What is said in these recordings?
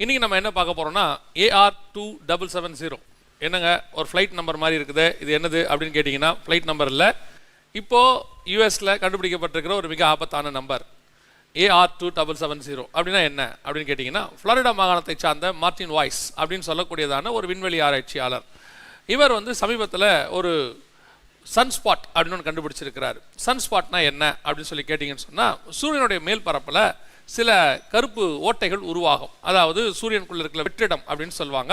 இன்றைக்கி நம்ம என்ன பார்க்க போகிறோம்னா AR two double seven zero என்னங்க? ஒரு ஃப்ளைட் நம்பர் மாதிரி இருக்குது. இது என்னது அப்படின்னு கேட்டிங்கன்னா ஃப்ளைட் நம்பர் இல்லை இப்போது யூஎஸில் கண்டுபிடிக்கப்பட்டிருக்கிற ஒரு மிக ஆபத்தான number AR two double seven zero அப்படின்னா என்ன? அப்படின்னு கேட்டிங்கன்னா ஃப்ளோரிடா மாகாணத்தை சார்ந்த மார்டின் வாய்ஸ் அப்படின்னு சொல்லக்கூடியதான ஒரு விண்வெளி ஆராய்ச்சியாளர். இவர் வந்து சமீபத்தில் ஒரு சன்ஸ்பாட் அப்படின்னு ஒன்று கண்டுபிடிச்சிருக்கிறார். சன்ஸ்பாட்னா என்ன அப்படின்னு சொல்லி கேட்டிங்கன்னு சொன்னால் சூரியனுடைய மேல் பரப்பில் சில கருப்பு ஓட்டைகள் உருவாகும். அதாவது சூரியனுக்குள்ள இருக்கிற வெற்றிடம் அப்படின்னு சொல்லுவாங்க.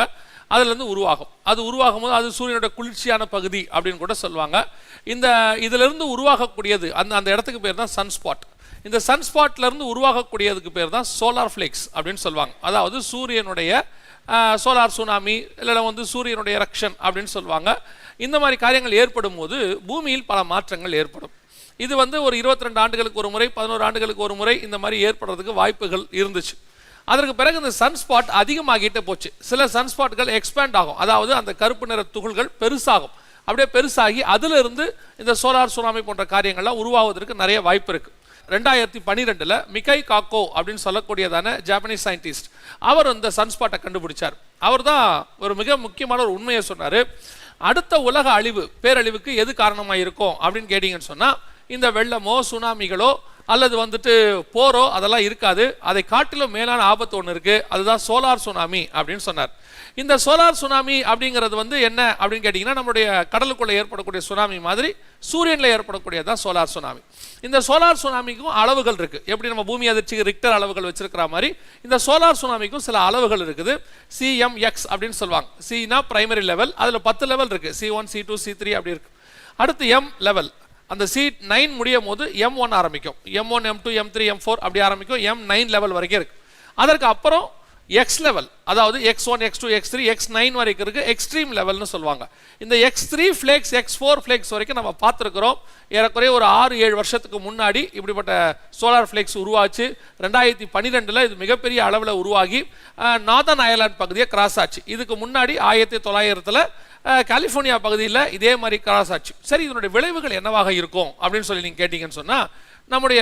அதுலேருந்து உருவாகும். அது உருவாகும் போது அது சூரியனோட குளிர்ச்சியான பகுதி அப்படின்னு கூட சொல்லுவாங்க. இந்த இதிலிருந்து உருவாகக்கூடியது அந்த அந்த இடத்துக்கு பேர் தான் சன்ஸ்பாட் இந்த சன்ஸ்பாட்லேருந்து உருவாகக்கூடியதுக்கு பேர் தான் சோலார் ஃப்ளேக்ஸ் அப்படின்னு சொல்லுவாங்க. அதாவது சூரியனுடைய சோலார் சுனாமி இல்லைனா வந்து சூரியனுடைய எரக்ஷன் அப்படின்னு சொல்லுவாங்க. இந்த மாதிரி காரியங்கள் ஏற்படும் போது பூமியில் பல மாற்றங்கள் ஏற்படும். இது வந்து ஒரு 22 ஆண்டுகளுக்கு ஒரு முறை பதினோரு ஆண்டுகளுக்கு ஒரு முறை இந்த மாதிரி ஏற்படுறதுக்கு வாய்ப்புகள் இருந்துச்சு. அதற்கு பிறகு இந்த சன்ஸ்பாட் அதிகமாகிட்டே போச்சு. சில சன்ஸ்பாட்கள் எக்ஸ்பேண்ட் ஆகும். அதாவது அந்த கருப்பு நிற துகள்கள் பெருசாகும். அப்படியே பெருசாகி அதிலிருந்து இந்த சோலார் சுனாமி போன்ற காரியங்கள்லாம் உருவாவதற்கு நிறைய வாய்ப்பு இருக்குது ரெண்டாயிரத்தி பன்னிரெண்டில் மிகை காக்கோ அப்படின்னு சொல்லக்கூடியதான ஜாப்பனீஸ் சயின்டிஸ்ட் அவர் இந்த சன்ஸ்பாட்டை கண்டுபிடிச்சார். அவர் தான் ஒரு மிக முக்கியமான ஒரு உண்மையை சொன்னார். அடுத்த உலக அழிவு பேரழிவுக்கு எது காரணமாக இருக்கும் அப்படின்னு கேட்டிங்கன்னு சொன்னால் இந்த வெள்ளமோ சுனாமிகளோ அல்லது வந்துட்டு போரோ அதெல்லாம் இருக்காது. அதை காட்டிலும் மேலான ஆபத்து ஒன்று இருக்குது அதுதான் சோலார் சுனாமி அப்படின்னு சொன்னார். இந்த சோலார் சுனாமி அப்படிங்கிறது வந்து என்ன அப்படின்னு கேட்டிங்கன்னா நம்மளுடைய கடலுக்குள்ளே ஏற்படக்கூடிய சுனாமி மாதிரி சூரியனில் ஏற்படக்கூடியதான் சோலார் சுனாமி. இந்த சோலார் சுனாமிக்கும் அளவுகள் இருக்குது எப்படி நம்ம பூமி அதிர்ச்சிக்கு ரிக்டர் அளவுகள் வச்சிருக்கிற மாதிரி இந்த சோலார் சுனாமிக்கும் சில அளவுகள் இருக்குது. சிஎம்எக்ஸ் அப்படின்னு சொல்லுவாங்க. சினா பிரைமரி லெவல் அதில் பத்து லெவல் இருக்குது C one C two C three அப்படி இருக்குது அடுத்து எம் லெவல் அந்த சீட் நைன் முடியும் போது எம் ஒன் ஆரம்பிக்கும். M one M two M three M four அப்படி ஆரம்பிக்கும். எம் நைன் லெவல் வரைக்கும் இருக்கு. அதற்கு அப்புறம் எக்ஸ் லெவல் அதாவது X one X two X three X nine வரைக்கும் இருக்கு. எக்ஸ்ட்ரீம் லெவல்னு சொல்லுவாங்க. இந்த X three flares X four flares வரைக்கும் நம்ம பார்த்துருக்குறோம். ஏறக்குறைய ஒரு ஆறு ஏழு வருஷத்துக்கு முன்னாடி இப்படிப்பட்ட சோலார் ஃப்ளேக்ஸ் உருவாச்சு. ரெண்டாயிரத்தி பன்னிரெண்டில் இது மிகப்பெரிய அளவில் உருவாகி நார்தன் அயர்லாந்து பகுதியை கிராஸ் ஆச்சு. இதுக்கு முன்னாடி ஆயிரத்தி தொள்ளாயிரத்தில் கலிஃபோர்னியா பகுதியில் இதே மாதிரி கிராஸ் ஆச்சு சரி இதனுடைய விளைவுகள் என்னவாக இருக்கும் அப்படின்னு சொல்லி நீங்கள் கேட்டிங்கன்னு சொன்னால் நம்முடைய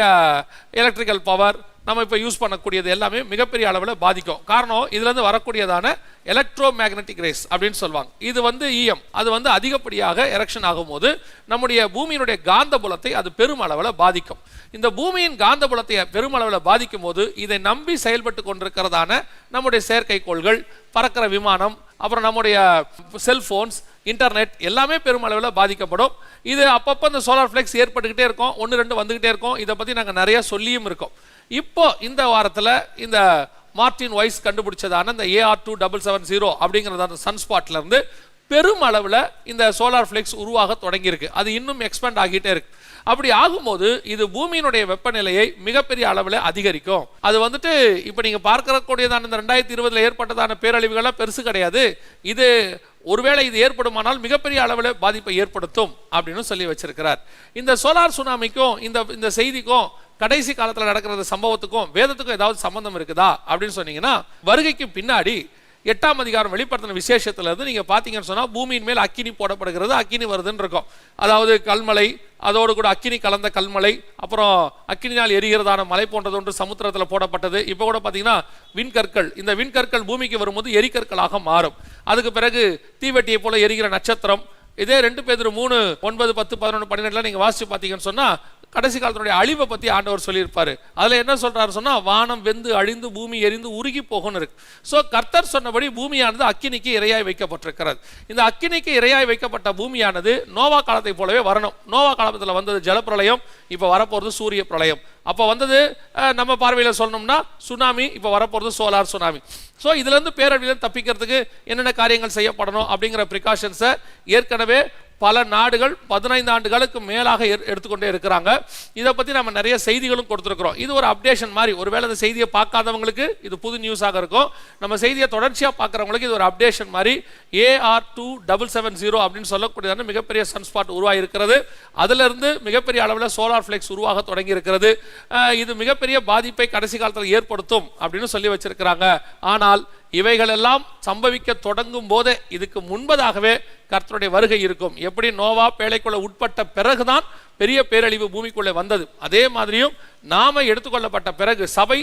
எலக்ட்ரிக்கல் பவர் நம்ம இப்போ யூஸ் பண்ணக்கூடியது எல்லாமே மிகப்பெரிய அளவில் பாதிக்கும். காரணம் இதுலேருந்து வரக்கூடியதான எலக்ட்ரோ மேக்னட்டிக் ரேஸ் அப்படின்னு சொல்லுவாங்க. இது வந்து ஈயம் அது வந்து அதிகப்படியாக எரெக்ஷன் ஆகும்போது நம்முடைய பூமியினுடைய காந்த புலத்தை அது பெருமளவில் பாதிக்கும். இந்த பூமியின் காந்த புலத்தை பெருமளவில் பாதிக்கும் போது இதை நம்பி செயல்பட்டு கொண்டிருக்கிறதான நம்முடைய செயற்கைக்கோள்கள் பறக்கிற விமானம் அப்புறம் நம்முடைய செல்ஃபோன்ஸ் இன்டர்நெட் எல்லாமே பெருமளவில் பாதிக்கப்படும். இது அப்பப்போ இந்த சோலார் ஃப்ளெக்ஸ் ஏற்பட்டுக்கிட்டே இருக்கும் ஒன்று ரெண்டு வந்துக்கிட்டே இருக்கும். இதை பற்றி நாங்கள் நிறைய சொல்லியும் இருக்கோம். இப்போ இந்த வாரத்தில் இந்த மார்டின் வைஸ் கண்டுபிடிச்சதான இந்த AR two double seven zero அப்படிங்கிறதான அந்த சன்ஸ்பாட்ல இருந்து பெரும் அளவில் இந்த சோலார் ஃப்ளெக்ஸ் உருவாக தொடங்கியிருக்கு. அது இன்னும் எக்ஸ்பேண்ட் ஆகிட்டே இருக்கு. அப்படி ஆகும்போது இது பூமியினுடைய வெப்பநிலையை மிகப்பெரிய அளவில் அதிகரிக்கும். அது வந்துட்டு இப்போ நீங்கள் பார்க்கக்கூடியதான இந்த ரெண்டாயிரத்தி இருபதில் ஏற்பட்டதான பேரழிவுகள்லாம் பெருசு கிடையாது. இது ஒருவேளை இது ஏற்படுமானால் மிகப்பெரிய அளவில் பாதிப்பை ஏற்படுத்தும் அப்படின்னு சொல்லி வச்சிருக்கிறார். இந்த சோலார் சுனாமிக்கும் இந்த இந்த செய்திக்கும் கடைசி காலத்தில் நடக்கிற சம்பவத்துக்கும் வேதத்துக்கும் ஏதாவது சம்பந்தம் இருக்குதா? அப்படின்னு சொன்னீங்கன்னா வருகைக்கு பின்னாடி எட்டாம் அதிகாரம் வெளிப்படுத்தின விசேஷத்துல இருந்து நீங்க பாத்தீங்கன்னு சொன்னா பூமியின் மேல் அக்கினி போடப்படுகிறது அக்கினி வருதுன்னு இருக்கும். அதாவது கல்மலை அதோடு கூட அக்கினி கலந்த கல்மலை அப்புறம் அக்கினினால் எரிகிறதான மலை போன்றது ஒன்று சமுத்திரத்தில் போடப்பட்டது. இப்போ கூட பார்த்தீங்கன்னா விண்கற்கள் இந்த விண்கற்கள் பூமிக்கு வரும்போது எரிக்கற்களாக மாறும். அதுக்கு பிறகு தீவெட்டியை போல எரிகிற நட்சத்திரம். இதே ரெண்டு பேர் மூணு ஒன்பது பத்து பதினொன்று பன்னிரெண்டுல நீங்கள் வாசிச்சு பார்த்தீங்கன்னு சொன்னால் கடைசி காலத்தினுடைய அழிவை பற்றி ஆண்டவர் சொல்லியிருப்பாரு. அதில் என்ன சொல்கிறார் சொன்னால் வானம் வெந்து அழிந்து பூமி எரிந்து உருகி போகும்னு இருக்கு. ஸோ கர்த்தர் சொன்னபடி பூமியானது அக்கினிக்கு இரையாய் வைக்கப்பட்டிருக்கிறது. இந்த அக்கினிக்கு இரையாய் வைக்கப்பட்ட பூமியானது நோவா காலத்தை போலவே வரணும். நோவா காலத்தில் வந்தது ஜலப்பிரளயம் இப்போ வரப்போகிறது சூரிய பிரளயம். அப்போ வந்தது நம்ம பார்வையில் சொல்லணும்னா சுனாமி இப்போ வரப்போகிறது சோலார் சுனாமி. ஸோ இதுலேருந்து பேரழிவில் தப்பிக்கிறதுக்கு என்னென்ன காரியங்கள் செய்யப்படணும் அப்படிங்கிற ப்ரிகாஷன்ஸை ஏற்கனவே பல நாடுகள் பதினைந்து ஆண்டுகளுக்கு மேலாக எடுத்துக்கொண்டே இருக்கிறாங்க. இதை பற்றி நம்ம நிறைய செய்திகளும் கொடுத்துருக்குறோம். இது ஒரு அப்டேஷன் மாதிரி. ஒருவேளை இந்த செய்தியை பார்க்காதவங்களுக்கு இது புது நியூஸாக இருக்கும். நம்ம செய்தியை தொடர்ச்சியாக பார்க்குறவங்களுக்கு இது ஒரு அப்டேஷன் மாதிரி. AR two double seven zero அப்படின்னு சொல்லக்கூடியதான மிகப்பெரிய சன்ஸ்பாட் உருவாகி இருக்கிறது அதிலிருந்து மிகப்பெரிய அளவில் சோலார் ஃப்ளெக்ஸ் உருவாக தொடங்கி இருக்கிறது இது மிகப்பெரிய பாதிப்பை கடைசி காலத்தில் ஏற்படுத்தும் அப்படின்னு சொல்லி வச்சிருக்கிறாங்க. ஆனால் இவைகளெல்லாம் சம்பவிக்க தொடங்கும் போதே இதுக்கு முன்பதாகவே கர்த்தருடைய வருகை இருக்கும். எப்படி நோவா பேழைக்குள்ள உட்பட்ட பிறகுதான் பெரிய பேரழிவு பூமிக்குள்ளே வந்தது. அதே மாதிரியும் நாம எடுத்துக்கொள்ளப்பட்ட பிறகு சபை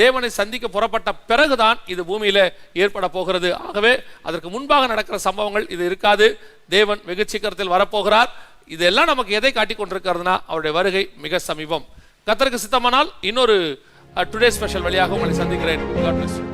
தேவனை சந்திக்க புறப்பட்ட பிறகுதான் இது பூமியில ஏற்பட போகிறது. ஆகவே அதற்கு முன்பாக நடக்கிற சம்பவங்கள் இது இருக்காது. தேவன் வெகு சீக்கிரத்தில் வரப்போகிறார். இதெல்லாம் நமக்கு எதை காட்டி கொண்டிருக்கிறதுனா அவருடைய வருகை மிக சமீபம். கத்தருக்கு சித்தமானால் இன்னொரு டுடே ஸ்பெஷல் வழியாக உங்களை சந்திக்கிறேன்.